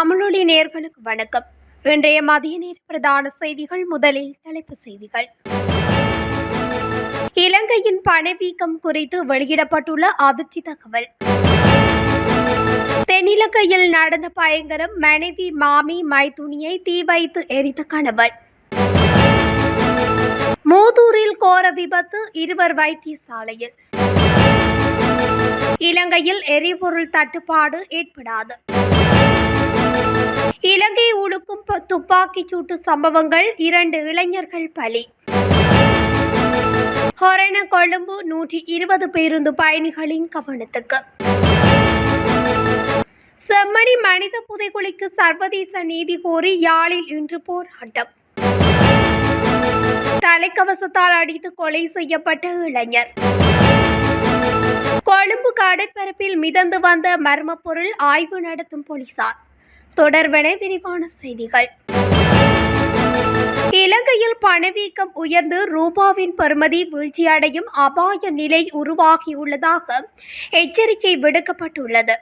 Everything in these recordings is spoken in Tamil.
தமிழொலி நேர்களுக்கு வணக்கம். இன்றைய மதிய நேர பிரதான செய்திகள் முதலில் தலைப்பு செய்திகள். இலங்கையின் பணவீக்கம் குறித்து வெளியிடப்பட்டுள்ள அதிர்ச்சி தகவல். தென்னிலங்கையில் நடந்த பயங்கரம் மனைவி மாமி மைத்துனியை தீ வைத்து எரித்த கணவன். மூதூரில் கோர விபத்து இருவர் வைத்தியசாலையில். இலங்கையில் எரிபொருள் தட்டுப்பாடு ஏற்படாது. இலங்கை உடுக்கும் ப- துப்பாக்கிச் சூட்டு சம்பவங்கள் இரண்டு இளைஞர்கள் பலி. ஹொரண கொழும்பு நூற்றி இருபது பேருந்து பயணிகளின் கவனத்துக்கு. செம்மணி மனித புதைகுழிக்கு சர்வதேச நீதி கோரி யாழில் இன்று போராட்டம். தலைக்கவசத்தால் அடித்து கொலை செய்யப்பட்ட இளைஞர். கொழும்பு கடற்பரப்பில் மிதந்து வந்த மர்ம பொருள் ஆய்வு நடத்தும் போலீசார். தொடர்பென விரிவான செய்திகள். இலங்கையில் பணவீக்கம் உயர்ந்து ரூபாவின் பருமதி வீழ்ச்சியடையும் அபாய நிலை உருவாகியுள்ளதாக எச்சரிக்கை விடுக்கப்பட்டுள்ளது.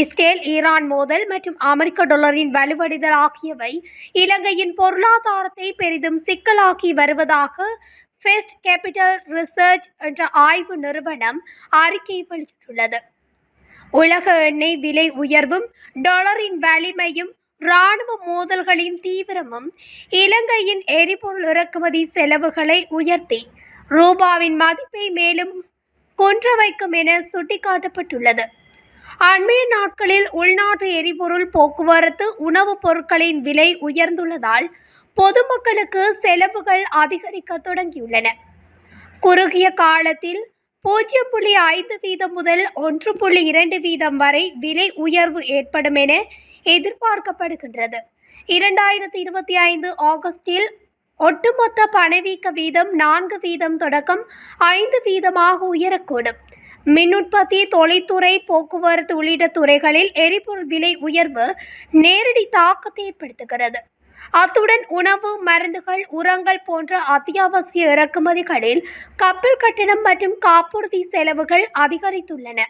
இஸ்ரேல் ஈரான் மோதல் மற்றும் அமெரிக்க டாலரின் வலுவடைதல் ஆகியவை இலங்கையின் பொருளாதாரத்தை பெரிதும் சிக்கலாக்கி வருவதாக ஃபெஸ்ட் கேபிட்டல் ரிசர்ச் என்ற ஆய்வு நிறுவனம் அறிக்கை வெளியிட்டுள்ளது. உலக எண்ணெய் விலை உயர்வும் டாலரின் வலிமையும் இராணுவ மோதல்களின் தீவிரமும் இலங்கையின் எரிபொருள் இறக்குமதி செலவுகளை உயர்த்தி ரூபாவின் மதிப்பை மேலும் கொன்று வைக்கும் என சுட்டிக்காட்டப்பட்டுள்ளது. அண்மைய நாட்களில் உள்நாட்டு எரிபொருள் போக்குவரத்து உணவுப் பொருட்களின் விலை உயர்ந்துள்ளதால் பொதுமக்களுக்கு செலவுகள் அதிகரிக்க தொடங்கியுள்ளன. குறுகிய காலத்தில் பூஜ்ஜியம் புள்ளி ஐந்து வீதம் முதல் ஒன்று புள்ளி இரண்டு வீதம் வரை விலை உயர்வு ஏற்படும் என எதிர்பார்க்கப்படுகின்றது. இரண்டாயிரத்தி இருபத்தி ஐந்து ஆகஸ்டில் ஒட்டுமொத்த பணவீக்க வீதம் நான்கு வீதம் தொடக்கம் ஐந்து வீதமாக உயரக்கூடும். மின் உற்பத்தி தொழில்துறை போக்குவரத்து உள்ளிட்ட துறைகளில் எரிபொருள் விலை உயர்வு நேரடி தாக்கத்தை ஏற்படுத்துகிறது. அத்துடன் உணவு மருந்துகள் உரங்கள் போன்ற அத்தியாவசிய இறக்குமதிகளில் கப்பல் கட்டணம் மற்றும் காப்புறுதி செலவுகள் அதிகரித்துள்ளன.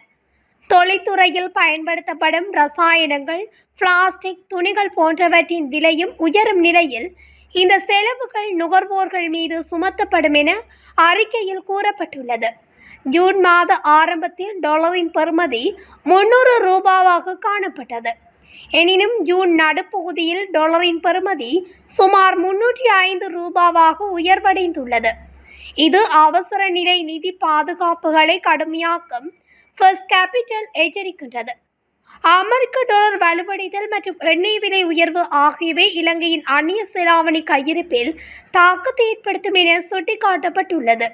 தொழில்துறையில் பயன்படுத்தப்படும் ரசாயனங்கள் பிளாஸ்டிக் துணிகள் போன்றவற்றின் விலையும் உயரும் நிலையில் இந்த செலவுகள் நுகர்வோர்கள் மீது சுமத்தப்படும் என அறிக்கையில் கூறப்பட்டுள்ளது. ஜூன் மாத ஆரம்பத்தில் டாலரின் பெறுமதி முன்னூறு ரூபாவாக காணப்பட்டது. எனினும் ஜூன் நடுப்பகுதியில் டாலரின் பெறுமதி சுமார் முன்னூற்றி ஐந்து ரூபாவாக உயர்வடைந்துள்ளது. இது அவசர நிலை நிதி பாதுகாப்புகளை கடுமையாக்கும் ஃபர்ஸ்ட் கேபிட்டல் எச்சரிக்கின்றது. அமெரிக்க டாலர் வலுவடைதல் மற்றும் எண்ணெய் விலை உயர்வு ஆகியவை இலங்கையின் அந்நிய செலாவணி கையிருப்பில் தாக்கத்தை ஏற்படுத்தும் என சுட்டிக்காட்டப்பட்டுள்ளது.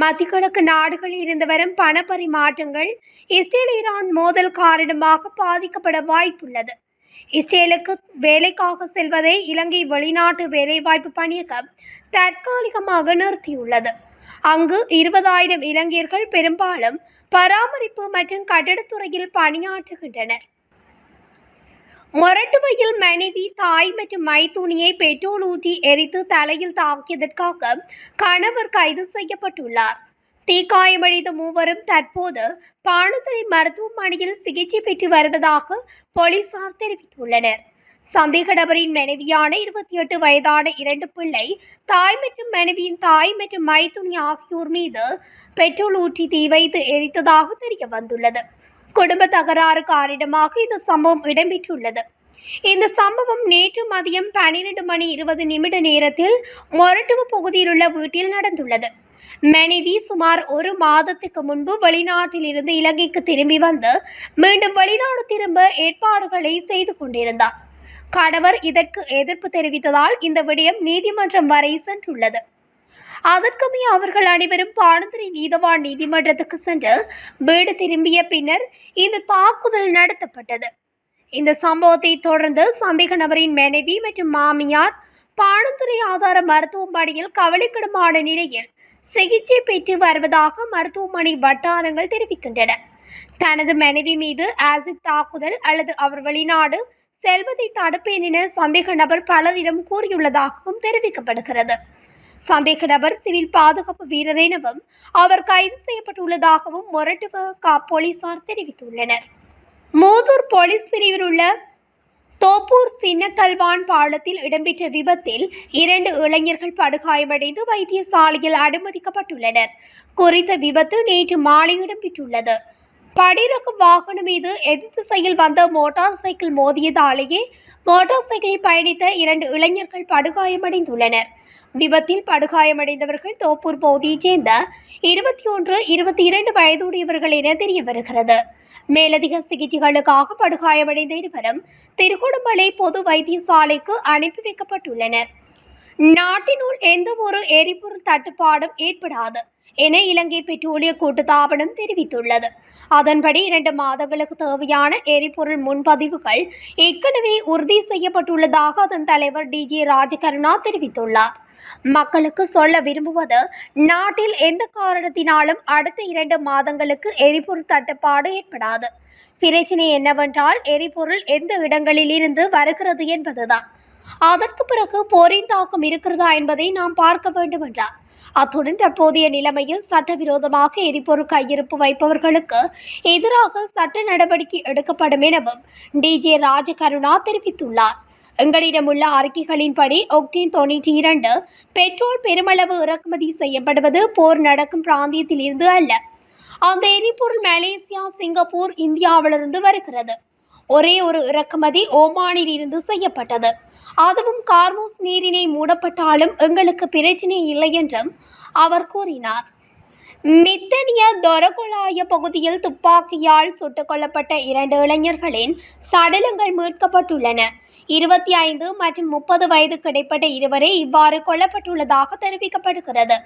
மத்திய கிழக்கு நாடுகளில் இருந்து வரும் பண பரிமாற்றங்கள் இஸ்ரேல் ஈரான் மோதல் காரணமாக பாதிக்கப்பட வாய்ப்புள்ளது. இஸ்ரேலுக்கு வேலைக்காக செல்வதை இலங்கை வெளிநாட்டு வேலைவாய்ப்பு பணியகம் தற்காலிகமாக நிறுத்தியுள்ளது. அங்கு இருபதாயிரம் இலங்கையர்கள் பெரும்பாலும் பராமரிப்பு மற்றும் கட்டடத்துறையில் பணியாற்றுகின்றனர். மொரட்டுவையில் மனைவி தாய் மற்றும் மைத்துணியை பெட்ரோல் ஊற்றி எரித்து தலையில் தாக்கியதற்காக கணவர் கைது செய்யப்பட்டுள்ளார். தீக்காயமடைந்த மூவரும் தற்போது பாணத்துறை மருத்துவமனையில் சிகிச்சை பெற்று வருவதாக போலீசார் தெரிவித்துள்ளனர். சந்தேக நபரின் மனைவியான இருபத்தி எட்டு வயதான இரண்டு பிள்ளை தாய் மற்றும் மனைவியின் தாய் மற்றும் மைத்துனி ஆகியோர் மீது பெட்ரோல் ஊற்றி தீ வைத்து எரித்ததாக தெரிய வந்துள்ளது. குடும்ப தகராறு காரணமாக இந்த சம்பவம் இடம்பெற்றுள்ளது. இந்த சம்பவம் நேற்று மதியம் பன்னிரண்டு மணி இருபது நிமிட நேரத்தில் மொரட்டுவ பகுதியில் உள்ள வீட்டில் நடந்துள்ளது. மனைவி சுமார் ஒரு மாதத்துக்கு முன்பு வெளிநாட்டில் இருந்து இலங்கைக்கு திரும்பி வந்து மீண்டும் வெளிநாடு திரும்ப ஏற்பாடுகளை செய்து கொண்டிருந்தார். கணவர் இதற்கு எதிர்ப்பு தெரிவித்ததால் இந்த விடயம் நீதிமன்றம் வரை சென்றுள்ளது. அதற்குமே அவர்கள் அனைவரும் பாடந்துறை நீதவான் நீதிமன்றத்துக்கு சென்று வீடு திரும்பிய பின்னர் இந்த தாக்குதல் நடத்தப்பட்டது. இந்த சம்பவத்தை தொடர்ந்து சந்தேக நபரின் மனைவி மற்றும் மாமியார் பாணந்துறை ஆதார மருத்துவமனையில் கவலைக்கிடமான நிலையில் சிகிச்சை பெற்று வருவதாக மருத்துவமனை வட்டாரங்கள் தெரிவிக்கின்றன. தனது மனைவி மீது ஆசிட் தாக்குதல் அல்லது அவர் வெளிநாடு செல்வதை தடுப்பேன் என சந்தேக நபர் பலரிடம் கூறியுள்ளதாகவும் தெரிவிக்கப்படுகிறது. சந்தேக நபர் சிவில் பாதுகாப்பு வீரர் எனவும் அவர் கைது செய்யப்பட்டுள்ளதாகவும் மொரட்டுவ கா போலீசார் தெரிவித்துள்ளனர். மூதூர் போலீஸ் பிரிவில் உள்ள தோப்பூர் சின்னக்கல்வான் பாலத்தில் இடம்பெற்ற விபத்தில் இரண்டு இளைஞர்கள் படுகாயமடைந்து வைத்தியசாலையில் அனுமதிக்கப்பட்டுள்ளனர். குறித்த விபத்து நேற்று மாலை இடம்பெற்றுள்ளது. படிரக்கு வாகனம் மீது எதிர் திசையில் வந்த மோட்டார் சைக்கிள் மோதியதாலேயே மோட்டார் சைக்கிளில் பயணித்த இரண்டு இளைஞர்கள் படுகாயமடைந்துள்ளனர். விபத்தில் படுகாயமடைந்தவர்கள் தோப்பூர் பகுதியைச் சேர்ந்த இருபத்தி ஒன்று இருபத்தி இரண்டு வயதுடையவர்கள் என தெரிய வருகிறது மேலதிக சிகிச்சைகளுக்காக படுகாயமடைந்த இருவரும் திருகோணமலை பொது வைத்தியசாலைக்கு அனுப்பி வைக்கப்பட்டுள்ளனர். நாட்டினுள் எந்த ஒரு எரிபொருள் தட்டுப்பாடும் ஏற்படாது. என இலங்கை பெட்ரோலிய கூட்டுத்தாபனம் தெரிவித்துள்ளது. அதன்படி இரண்டு மாதங்களுக்கு தேவையான எரிபொருள் முன்பதிவுகள் ஏற்கனவே உறுதி செய்யப்பட்டுள்ளதாக அதன் தலைவர் டிஜே ராஜகருணா தெரிவித்துள்ளார். மக்களுக்கு சொல்ல விரும்புவது நாட்டில் எந்த காரணத்தினாலும் அடுத்த இரண்டு மாதங்களுக்கு எரிபொருள் தட்டுப்பாடு ஏற்படாது. பிரச்சனை என்னவென்றால் எரிபொருள் எந்த இடங்களில் இருந்து வருகிறது என்பதுதான். அதற்கு பிறகு போரின் தாக்கம் இருக்கிறதா என்பதை நாம் பார்க்க வேண்டும் என்றார் அத்துடன் தற்போதைய நிலைமையில் சட்டவிரோதமாக எரிபொருள் கையிருப்பு வைப்பவர்களுக்கு எதிராக சட்ட நடவடிக்கை எடுக்கப்படும் எனவும் டிஜே ராஜகருணா தெரிவித்துள்ளார். எங்களிடம் உள்ள அறிக்கைகளின்படி ஒக்டேன் தொண்ணூற்றி இரண்டு பெட்ரோல் பெருமளவு இறக்குமதி செய்யப்படுவது போர் நடக்கும் பிராந்தியத்திலிருந்து அல்ல. அந்த எரிபொருள் மலேசியா சிங்கப்பூர் இந்தியாவிலிருந்து வருகிறது. ஒரே ஒரு இறக்குமதி ஓமானில் இருந்து செய்யப்பட்டது. அதுவும் கார்மோஸ் நீரினை மூடப்பட்டாலும் எங்களுக்கு பிரச்சினை இல்லை என்றும் அவர் கூறினார். மித்தனிய தொரகுலாய பகுதியில் துப்பாக்கியால் சுட்டுக் கொல்லப்பட்ட இரண்டு இளைஞர்களின் சடலங்கள் மீட்கப்பட்டுள்ளன. இருபத்தி ஐந்து மற்றும் முப்பது வயதுக்கு இடைப்பட்ட இருவரே இவ்வாறு கொல்லப்பட்டுள்ளதாக தெரிவிக்கப்படுகிறது.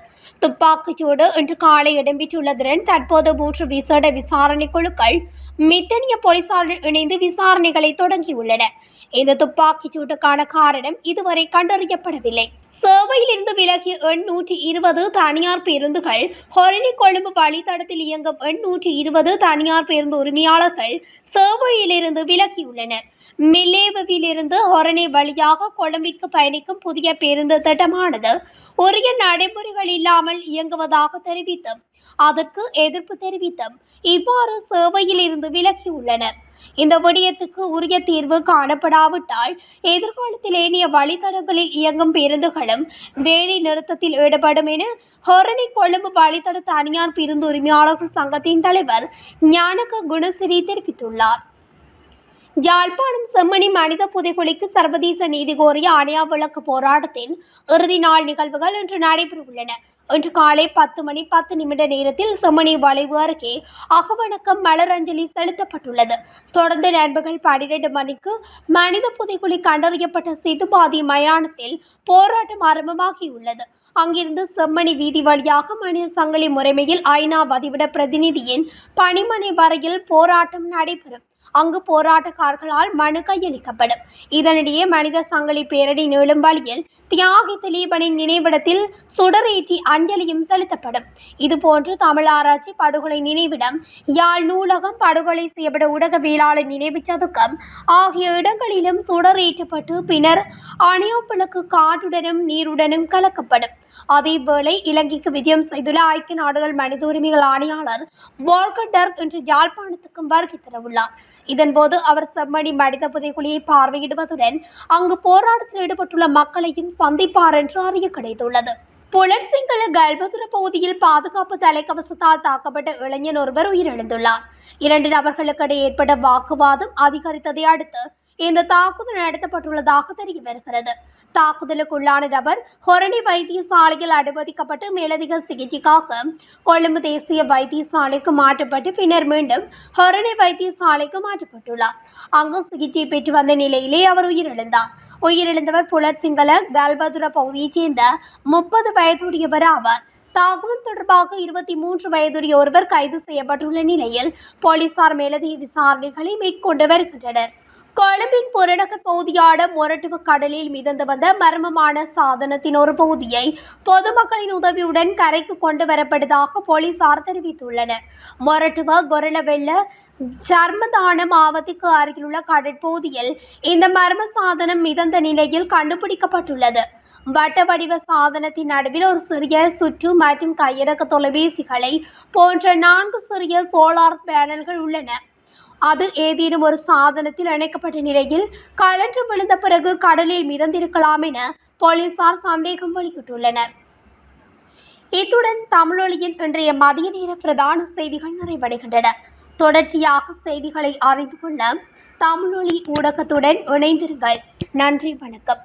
துப்பாக்கிச்சூடு இன்று காலை இடம்பெற்றுள்ளதுடன் தற்போது மூன்று விசேட விசாரணை குழுக்கள் மித்தனிய போலீசாருடன் இணைந்து விசாரணைகளை தொடங்கியுள்ளன. இந்த துப்பாக்கிச் சூட்டுக்கான காரணம் இதுவரை கண்டறியப்படவில்லை. சேவையிலிருந்து விலகிய எண்ணூற்றி இருபது தனியார் பேருந்துகள் ஹொரணி கொழும்பு வழித்தடத்தில் இயங்கும் எண்ணூற்றி இருபது தனியார் பேருந்து உரிமையாளர்கள் சேவையிலிருந்து விலகியுள்ளனர். மிலேவிலிருந்து ஹொரணி வழியாக கொழும்பிற்கு பயணிக்கும் புதிய பேருந்து திட்டமானது உரிய நடைமுறைகள் இல்லாமல் இயங்குவதாக தெரிவித்தும் அதற்கு எதிர்ப்பு தெரிவித்தும் இவ்வாறு சேவையில் இருந்து விலகியுள்ளனர். இந்த விடயத்துக்கு உரிய தீர்வு காணப்படாவிட்டால் எதிர்காலத்தில் ஏனைய வழித்தடங்களில் இயங்கும் பேருந்துகளும் வேலை நிறுத்தத்தில் ஈடுபடும் என ஹொரணி கொழும்பு வழித்தட தனியார் பேருந்து உரிமையாளர்கள் சங்கத்தின் தலைவர் ஞானக குணசிறி தெரிவித்துள்ளார். யாழ்ப்பாணம் செம்மணி மனித புதைகுழிக்கு சர்வதேச நீதி கோரிய அணையா விளக்கு போராட்டத்தின் இறுதி நாள் நிகழ்வுகள் இன்று நடைபெறவுள்ளன. இன்று காலை பத்து மணி பத்து நிமிட நேரத்தில் செம்மணி வளைவு அருகே அகவணக்கம் மலரஞ்சலி செலுத்தப்பட்டுள்ளது. தொடர்ந்து நண்பர்கள் பனிரெண்டு மணிக்கு மனித புதைகுழி கண்டறியப்பட்ட சிதுபாதி மயானத்தில் போராட்டம் ஆரம்பமாகியுள்ளது. அங்கிருந்து செம்மணி வீதி வழியாக மனித சங்கிலி முறைமையில் ஐநா வதிவிட பிரதிநிதியின் பணிமனை வரையில் போராட்டம் நடைபெறும். அங்கு போராட்டக்காரர்களால் மனு கையளிக்கப்படும். இதனிடையே மனித சங்கிலி பேரணி நீளும் வழியில் தியாகி திலீபனின் நினைவிடத்தில் சுடரேற்றி அஞ்சலியும் செலுத்தப்படும். இதுபோன்று தமிழ் ஆராய்ச்சி படுகொலை நினைவிடம் யாழ் நூலகம் படுகொலை செய்யப்பட ஊடகவியலாளர் நினைவு சதுக்கம் ஆகிய இடங்களிலும் சுடரேற்றப்பட்டு பின்னர் அணியோப்பிளக்கு காற்றுடனும் நீருடனும் கலக்கப்படும். அதேவேளை இலங்கைக்கு விஜயம் செய்துள்ள ஐக்கிய நாடுகள் மனித உரிமைகள் ஆணையாளர் வால்கர் டர்க் இன்று யாழ்ப்பாணத்துக்கும் வருகை தரவுள்ளார். இதன்போது அவர் செம்மணி மனித புதைக்குழியை பார்வையிடுவதுடன் அங்கு போராட்டத்தில் ஈடுபட்டுள்ள மக்களையும் சந்திப்பார் என்று அறிய கிடைத்துள்ளது. புலன்சிங்கள கல்பதுர பகுதியில் பாதுகாப்பு தலைக்கவசத்தால் தாக்கப்பட்ட இளைஞன் ஒருவர் உயிரிழந்துள்ளார். இரண்டு நபர்களுக்கிடையே ஏற்பட்ட வாக்குவாதம் அதிகரித்ததை அடுத்து இந்த தாக்குதல் நடத்தப்பட்டுள்ளதாக தெரிய வருகிறது. தாக்குதலுக்குள்ளான நபர் ஹொரணி வைத்தியசாலையில் அனுமதிக்கப்பட்டு மேலதிக சிகிச்சைக்காக கொழும்பு தேசிய வைத்தியசாலைக்கு மாற்றப்பட்டு பின்னர் மீண்டும் ஹொரணி வைத்தியசாலைக்கு மாற்றப்பட்டுள்ளார். அங்கு சிகிச்சை பெற்று வந்த நிலையிலே அவர் உயிரிழந்தார். உயிரிழந்தவர் புலட் சிங்கள கல்பதுர பகுதியைச் சேர்ந்த முப்பது வயதுடையவர் ஆவார். தாக்குதல் தொடர்பாக இருபத்தி மூன்று வயதுடைய ஒருவர் கைது செய்யப்பட்டுள்ள நிலையில் போலீசார் மேலதிக விசாரணைகளை மேற்கொண்டு வருகின்றனர். கொழும்பின் புறநகர் பகுதியான மொரட்டுவ கடலில் மிதந்து வந்த மர்மமான சாதனத்தின் ஒரு பகுதியை பொதுமக்களின் உதவியுடன் கரைக்கு கொண்டு வரப்பட்டதாக போலீசார் தெரிவித்துள்ளனர். மொரட்டுவ கொரலவெல்ல சர்மதான மாவத்திற்கு அருகிலுள்ள கடற்பகுதியில் இந்த மர்ம சாதனம் மிதந்த நிலையில் கண்டுபிடிக்கப்பட்டுள்ளது. வட்ட வடிவ சாதனத்தின் நடுவில் ஒரு சிறிய சுற்று மற்றும் கையடக்க தொலைபேசிகளை போன்ற நான்கு சிறிய சோலார் பேனல்கள் உள்ளன. அது ஏதேனும் ஒரு சாதனத்தில் இணைக்கப்பட்ட நிலையில் கலன்று விழுந்த பிறகு கடலில் மிதந்திருக்கலாம் என போலீசார் சந்தேகம் வெளியிட்டுள்ளனர். இத்துடன் தமிழொலியின் இன்றைய மதிய நேர பிரதான செய்திகள் நிறைவடைகின்றன. தொடர்ச்சியாக செய்திகளை அறிந்து கொள்ள தமிழொலி ஊடகத்துடன் இணைந்திருங்கள். நன்றி வணக்கம்.